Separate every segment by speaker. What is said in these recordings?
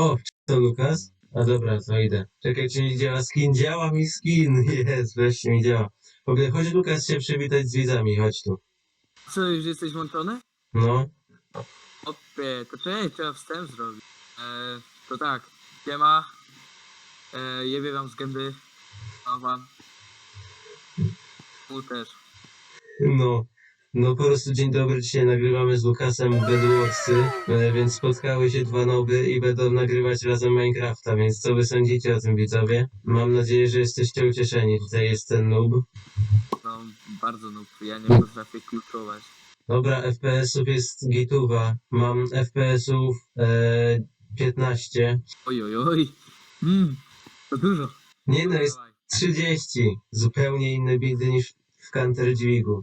Speaker 1: O, czy to Lukas? A dobra, to idę. Czekaj, czy mi działa skin? Działa mi skin! Jest, wreszcie mi działa. W ogóle, chodź Lukas się przywitać z widzami, chodź tu.
Speaker 2: Co, już jesteś włączony?
Speaker 1: No,
Speaker 2: Opie, to czekaj, trzeba wstęp zrobić. E, to tak, siema. E, jebie wam z gęby. A wam. Mu też.
Speaker 1: no. No po prostu dzień dobry, dzisiaj nagrywamy z Lukasem Bedwatchsy, e, więc spotkały się dwa noby i będą nagrywać razem Minecrafta, więc co wy sądzicie o tym widzowie? Mam nadzieję, że jesteście ucieszeni, tutaj jest ten noob.
Speaker 2: No, bardzo noob, ja nie potrafię kluczować.
Speaker 1: Dobra, FPS-ów jest gituwa. Mam FPS-ów e, 15.
Speaker 2: Oj, oj, oj. Mm, to dużo.
Speaker 1: Nie no, jest
Speaker 2: Dawaj.
Speaker 1: 30. Zupełnie inne bidy niż w Counter Dźwigu.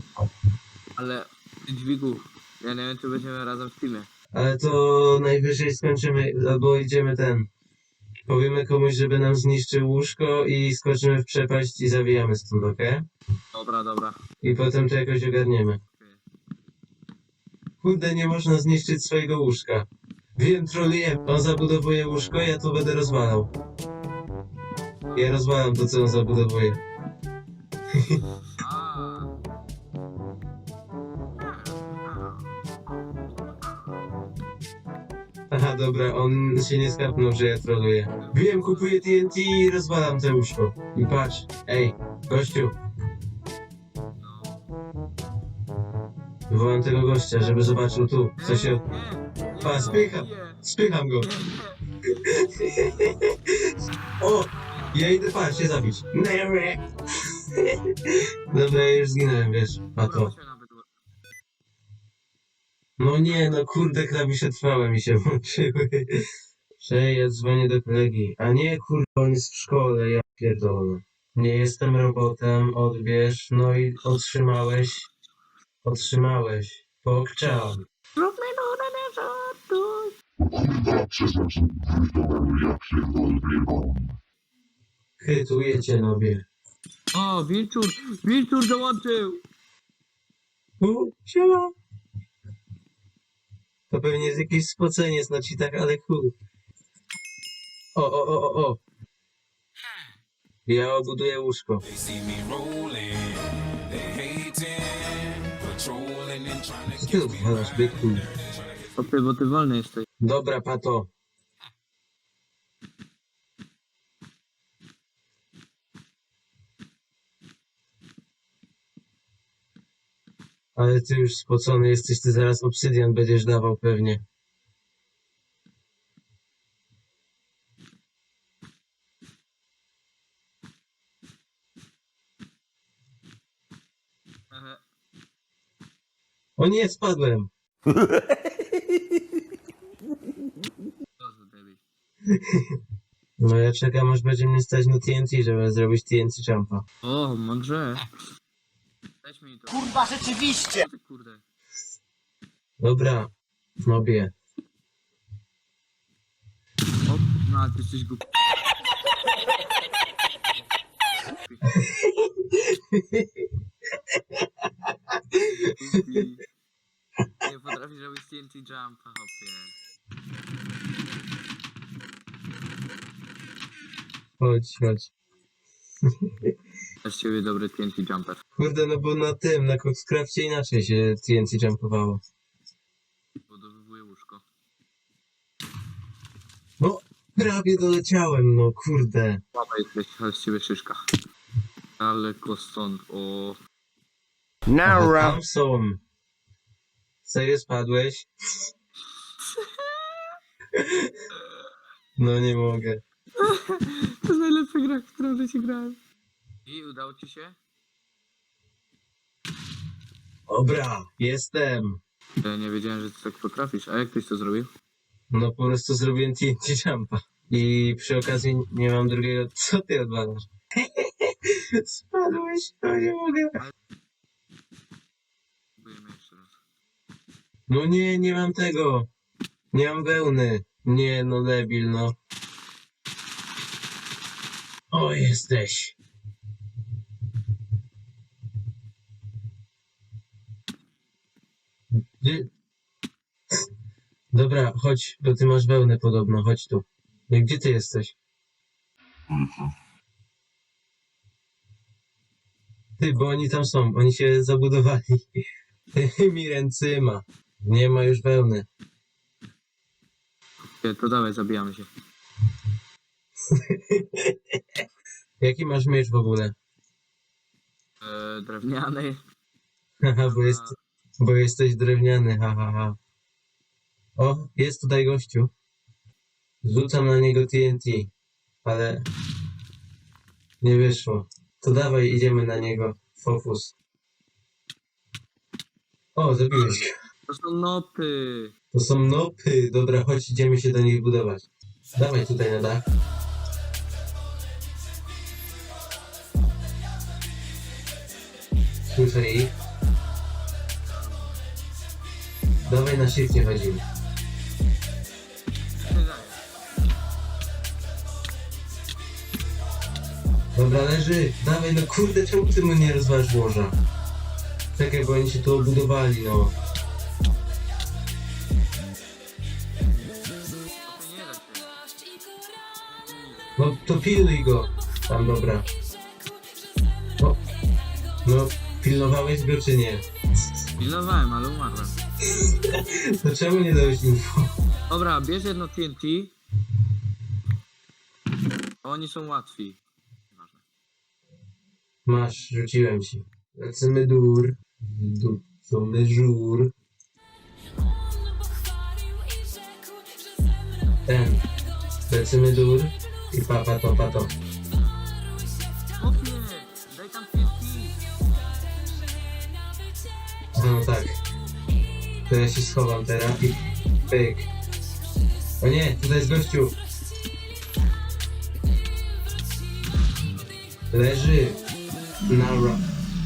Speaker 2: Ale ty dźwigu, ja nie wiem, czy będziemy razem w teamie.
Speaker 1: Ale to najwyżej skończymy, albo idziemy ten. Powiemy komuś, żeby nam zniszczył łóżko i skoczymy w przepaść i zawijamy stąd, okej?
Speaker 2: Dobra, dobra.
Speaker 1: I potem to jakoś ogarniemy. Kurde, nie można zniszczyć swojego łóżka. Wiem, troluję. On zabudowuje łóżko, ja to będę rozwalał. Ja rozwalam to, co on zabudowuje. dobra, on się nie skapnął, że ja troluję. Wiem, kupuję TNT i rozwalam te łóżko. I patrz, ej, gościu, wywołam tego gościa, żeby zobaczył tu, co się... Pa, spycham, spycham go. O! Ja idę, patrz, się zabić. Dobra, ja już zginąłem, wiesz, a to. No nie, no kurde, klawisze trwałe mi się włączyły. Cześć, ja dzwonię do kolegi. A nie, kurde, on jest w szkole, ja pierdolę. Nie jestem robotem, odbierz, no i otrzymałeś. Otrzymałeś. Pokczam.
Speaker 2: Zróbmy nurę na żartu.
Speaker 1: Chytuję cię, nobie.
Speaker 2: O, Wilczur, Wilczur dołączył.
Speaker 1: U, siema. To pewnie jest jakieś spoceniec na ci tak, ale cool. O, o, o, o, o. Ja obuduję łóżko. Co ty odwalasz, byku?
Speaker 2: O ty, bo ty wolny jesteś.
Speaker 1: Dobra, pato. Ale ty już spocony jesteś, ty zaraz obsydian będziesz dawał pewnie.
Speaker 2: Ehe.
Speaker 1: O nie, spadłem!
Speaker 2: Co za debil.
Speaker 1: No ja czekam, aż będzie mnie stać na TNT, żeby zrobić TNT jumpa.
Speaker 2: O, mądrze. Weź mi to.
Speaker 3: Kurwa, rzeczywiście!
Speaker 2: Kurde.
Speaker 1: Dobra, nobie.
Speaker 2: O, no, ty jesteś głupi. Głupi. Nie potrafisz robić TNT jumpa, hopie.
Speaker 1: Chodź, chodź.
Speaker 2: Też ciebie dobry TNT jumper.
Speaker 1: Kurde, no bo na tym, na Coxcrafcie inaczej się TNT jumpowało.
Speaker 2: Budowywuje łóżko.
Speaker 1: No, prawie doleciałem, no kurde.
Speaker 2: Baba jesteś, ale z ciebie szyszka. Ale stąd, o...
Speaker 1: Aha, tam są. Serio spadłeś? No nie mogę.
Speaker 2: To jest najlepsza gra, w którą życie grałem. I udało ci się?
Speaker 1: Dobra, jestem.
Speaker 2: Ja nie wiedziałem, że ty tak potrafisz. A jak tyś to zrobił?
Speaker 1: No po prostu zrobiłem TNT jumpa. I przy okazji nie mam drugiego. Co ty odwalasz? Spadłeś? No nie mogę.
Speaker 2: Próbujemy jeszcze raz.
Speaker 1: No nie, nie mam tego. Nie mam wełny. Nie, no debil, no. O, jesteś. Gdzie- Dobra, chodź, bo ty masz wełnę podobno, chodź tu. Gdzie ty jesteś? Ty, bo oni tam są, oni się zabudowali tymi ręcyma. Nie ma już wełny.
Speaker 2: Ty, To dawaj, zabijamy się.
Speaker 1: Jaki masz miecz w ogóle?
Speaker 2: E, drewniany.
Speaker 1: Haha, bo, jest, bo jesteś drewniany, ha, ha, ha. O, jest tutaj gościu. Rzucam na niego TNT, ale nie wyszło. To dawaj, idziemy na niego. Focus. O, zabiłeś go.
Speaker 2: To są nopy.
Speaker 1: To są nopy. Dobra, chodź, idziemy się do nich budować. Dawaj tutaj na dach. Słyszę ich. Dawaj na shifcie chodzimy.
Speaker 2: Ty dajesz.
Speaker 1: Dobra, leży. Dawaj, no kurde, czemu ty mu nie rozważ łoża? Czekaj, bo oni się tu obudowali, no.
Speaker 2: Nie.
Speaker 1: No to pilnuj go. Tam, dobra. No, no pilnowałeś go czy nie?
Speaker 2: Pilnowałem, ale umarłem.
Speaker 1: To czemu nie dałeś info?
Speaker 2: Dobra, bierz jedno TNT. Oni są łatwi. Nieważne.
Speaker 1: Masz, rzuciłem ci. Lecimy dur. Dur, co my żur. Ten. Lecimy dur. I papa to, pato.
Speaker 2: Opie,
Speaker 1: To ja się schowam teraz i pyk. O nie, tutaj jest gościu. Leży. Nara.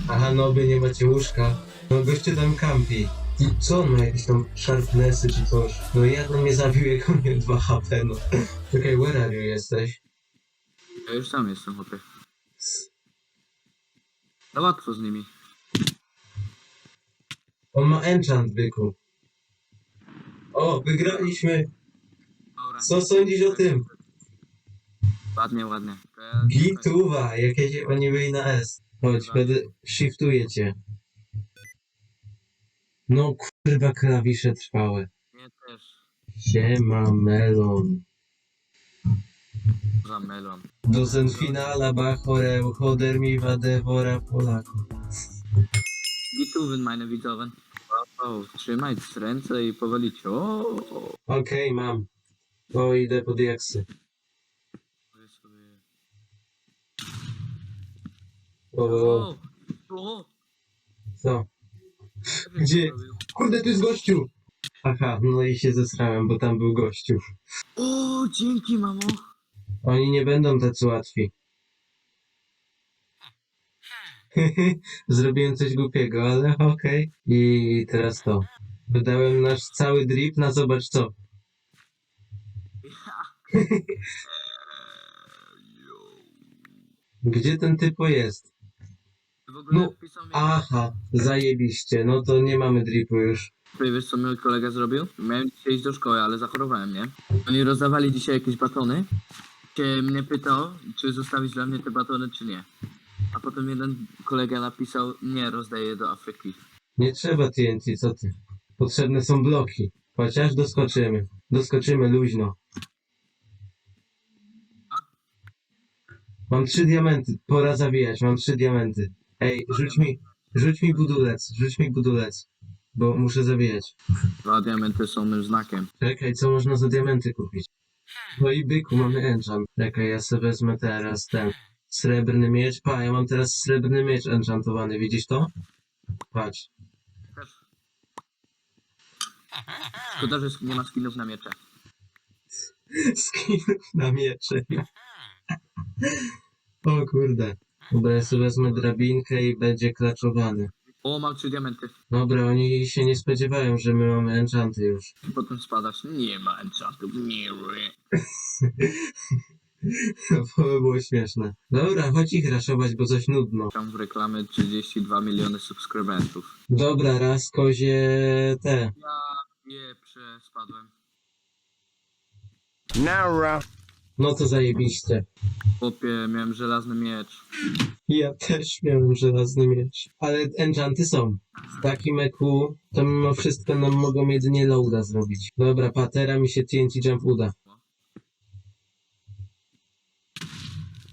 Speaker 1: Aha, no wy nie macie łóżka. No gościu tam kampi. I co on ma jakieś tam sharpnessy czy coś? No jedno mnie zabił, jak on miał 2 HP, no. Czekaj, where are you jesteś?
Speaker 2: Ja już sam jestem, opie. No łatwo z nimi.
Speaker 1: On ma enchant, byku. O, wygraliśmy.
Speaker 2: Dobra.
Speaker 1: Co sądzisz o tym?
Speaker 2: Ładnie, ładnie. To ja-
Speaker 1: Gituwa, jakieś oni na S. Chodź, będę shiftuję cię. No kurwa, klawisze trwałe.
Speaker 2: Mnie też.
Speaker 1: Siema melon.
Speaker 2: Za melon.
Speaker 1: Dozen finala bachoreł, choder mi wadewora Polaku.
Speaker 2: Gituwen, meine widzowie. O, trzymaj ręce i powolicie. O, o,
Speaker 1: Okej, mam. O, idę po diaksy.
Speaker 2: sobie.
Speaker 1: O, o,
Speaker 2: O, o,
Speaker 1: co? Gdzie? Kurde, tu jest gościu! Aha, no i się zesrałem, bo tam był gościu.
Speaker 2: O, dzięki, mamo.
Speaker 1: Oni nie będą tacy łatwi. Zrobiłem coś głupiego, ale okej. I teraz to. Wydałem nasz cały drip na zobacz co. Gdzie ten typo jest?
Speaker 2: W ogóle
Speaker 1: No,
Speaker 2: pisał mi...
Speaker 1: Aha, zajebiście. No to nie mamy dripu już.
Speaker 2: Ty wiesz co mój kolega zrobił? Miałem dzisiaj iść do szkoły, ale zachorowałem, nie? Oni rozdawali dzisiaj jakieś batony. Się mnie pytał, czy zostawić dla mnie te batony, czy nie. A potem jeden kolega napisał, nie, rozdaję do Afryki.
Speaker 1: Nie trzeba TNT, co ty? Potrzebne są bloki. Chociaż doskoczymy. Doskoczymy luźno. Mam trzy diamenty. Pora zawijać. Mam trzy diamenty. Ej, rzuć mi, rzuć mi budulec. Rzuć mi budulec. Bo muszę zawijać.
Speaker 2: Dwa diamenty są mym znakiem.
Speaker 1: Czekaj, co można za diamenty kupić? No i byku, mamy enchant. Czekaj, ja sobie wezmę teraz ten srebrny miecz. Pa, ja mam teraz srebrny miecz enchantowany. Widzisz to? Patrz.
Speaker 2: Szkoda, że nie ma skinów na miecze.
Speaker 1: skinów na miecze. O kurde. Dobra, ja sobie wezmę drabinkę i będzie klaczowany.
Speaker 2: O, mam trzy diamenty. Dobra,
Speaker 1: Dobra, oni się nie spodziewają, że my mamy enchanty już.
Speaker 2: Potem spadasz. Nie ma enchantów. Nie.
Speaker 1: To by było śmieszne. Dobra, chodź ich raszować, bo coś nudno.
Speaker 2: Tam w reklamy 32 miliony subskrybentów.
Speaker 1: Dobra, raz kozie te.
Speaker 2: Ja wieprze spadłem.
Speaker 3: Nara.
Speaker 1: No to zajebiście.
Speaker 2: Chłopie, miałem żelazny miecz.
Speaker 1: Ja też miałem żelazny miecz. Ale enchanty są. W takim eku to mimo wszystko nam mogą jedynie loada zrobić. Dobra, patera mi się TNT Jump uda.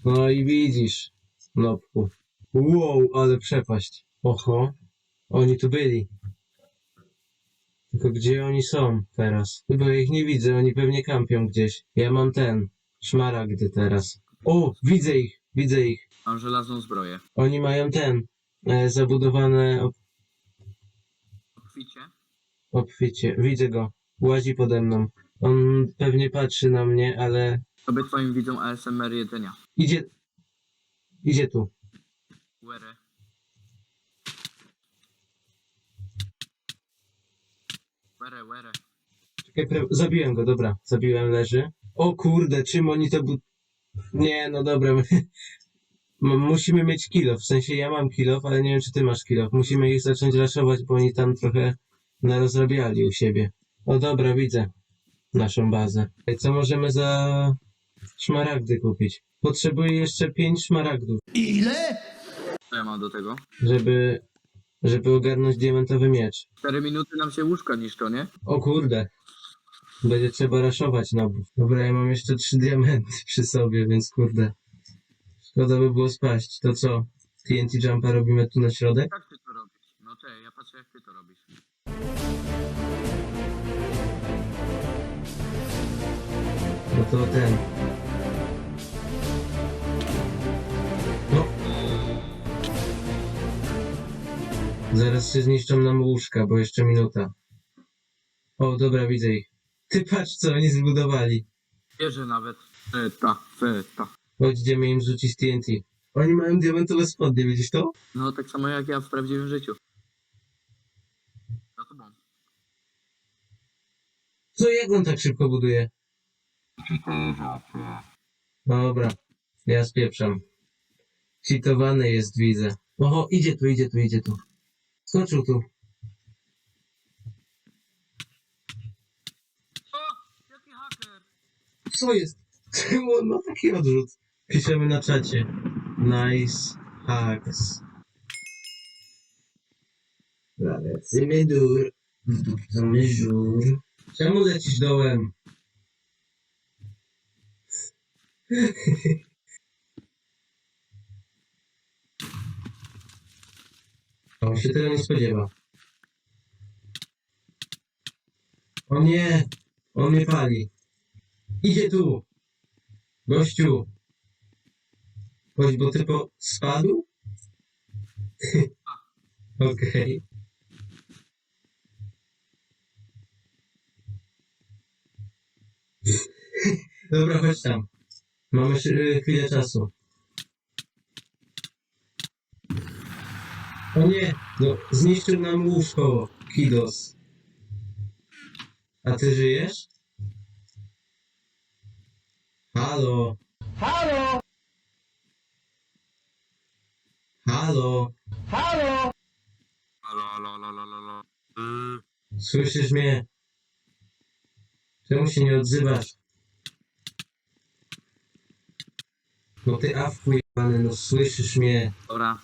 Speaker 1: No i widzisz, nopku. Wow, ale przepaść. Oho, oni tu byli. Tylko gdzie oni są teraz? Chyba ich nie widzę, oni pewnie kampią gdzieś. Ja mam ten, szmaragdy teraz. O, widzę ich, widzę ich.
Speaker 2: Mam żelazną zbroję.
Speaker 1: Oni mają ten, e, zabudowane ob
Speaker 2: Obficie?
Speaker 1: obficie. Widzę go. Łazi pode mną. On pewnie patrzy na mnie, ale
Speaker 2: Tobie twoim widzą ASMR jedzenia.
Speaker 1: Idzie. Idzie tu.
Speaker 2: Łere. Łere, łere.
Speaker 1: Czekaj, zabiłem go, dobra. Zabiłem, leży. O kurde, czym oni to bu... Nie, no dobra. Musimy mieć kilof. W sensie ja mam kilof, ale nie wiem, czy ty masz kilof. Musimy ich zacząć raszować, bo oni tam trochę narozrabiali u siebie. O dobra, widzę naszą bazę. Co możemy za szmaragdy kupić? Potrzebuję jeszcze pięć szmaragdów,
Speaker 2: Co ja mam do tego?
Speaker 1: żeby, żeby ogarnąć diamentowy miecz.
Speaker 2: 4 minuty nam się łóżka niszczą, nie?
Speaker 1: O kurde. Będzie trzeba raszować nabów. Dobra, ja mam jeszcze trzy diamenty przy sobie, więc kurde. Szkoda by było spaść. To co? TNT Jumpa robimy tu na środek?
Speaker 2: Jak ty to robisz? No czekaj, ja patrzę jak ty to robisz.
Speaker 1: No to ten. Zaraz się zniszczą nam łóżka, bo jeszcze minuta. O, dobra, widzę ich. Ty patrz, co oni zbudowali.
Speaker 2: Wierzę nawet. Feta, feta.
Speaker 1: Chodź, idziemy im rzucić TNT. Oni mają diamentowe spodnie, widzisz to?
Speaker 2: No tak samo jak ja w prawdziwym życiu. Za tobą.
Speaker 1: Co, jak on tak szybko buduje? Dobra, ja spieprzam. Cheatowany jest, widzę. Oho, idzie tu, idzie tu, idzie tu. Skoczył tu.
Speaker 2: O! Jaki haker!
Speaker 1: Co jest? Czemu on ma taki odrzut? Piszemy na czacie. Nice hacks. Lecimy dur. Wdupcamy żur. Czemu lecisz dołem? On się tego nie spodziewa. O nie! On mnie pali. Idzie tu! Gościu! Chodź, bo typo spadł? Okej. Dobra, chodź tam. Mamy chwilę czasu. O nie! No, zniszczył nam łóżko, Kidos. A ty żyjesz? Halo?
Speaker 3: Halo!
Speaker 1: Halo?
Speaker 3: Halo!
Speaker 2: Alo, alo, alo, alo, alo. Yy.
Speaker 1: Słyszysz mnie? Czemu się nie odzywasz? No ty awku jebany, no słyszysz mnie.
Speaker 2: Dobra,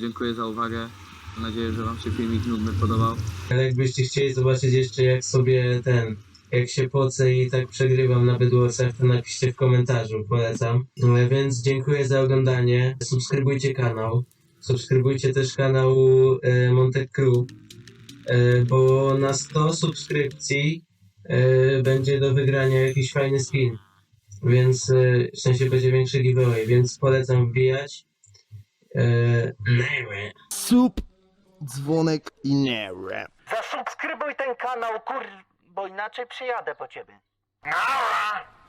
Speaker 2: dziękuję za uwagę. Mam nadzieję, że wam się filmik nudny podobał.
Speaker 1: Ale jakbyście chcieli zobaczyć jeszcze jak sobie ten, jak się pocę i tak przegrywam na bydłosach, to napiszcie w komentarzu, polecam. No, Więc dziękuję za oglądanie. Subskrybujcie kanał. Subskrybujcie też kanał e, Crew, e, bo na 100 subskrypcji e, będzie do wygrania jakiś fajny skin. Więc e, w sensie będzie większy giveaway, więc polecam wbijać. E,
Speaker 3: Sub, dzwonek i nie rap. Zasubskrybuj ten kanał, kur... bo inaczej przyjadę po ciebie. Nara!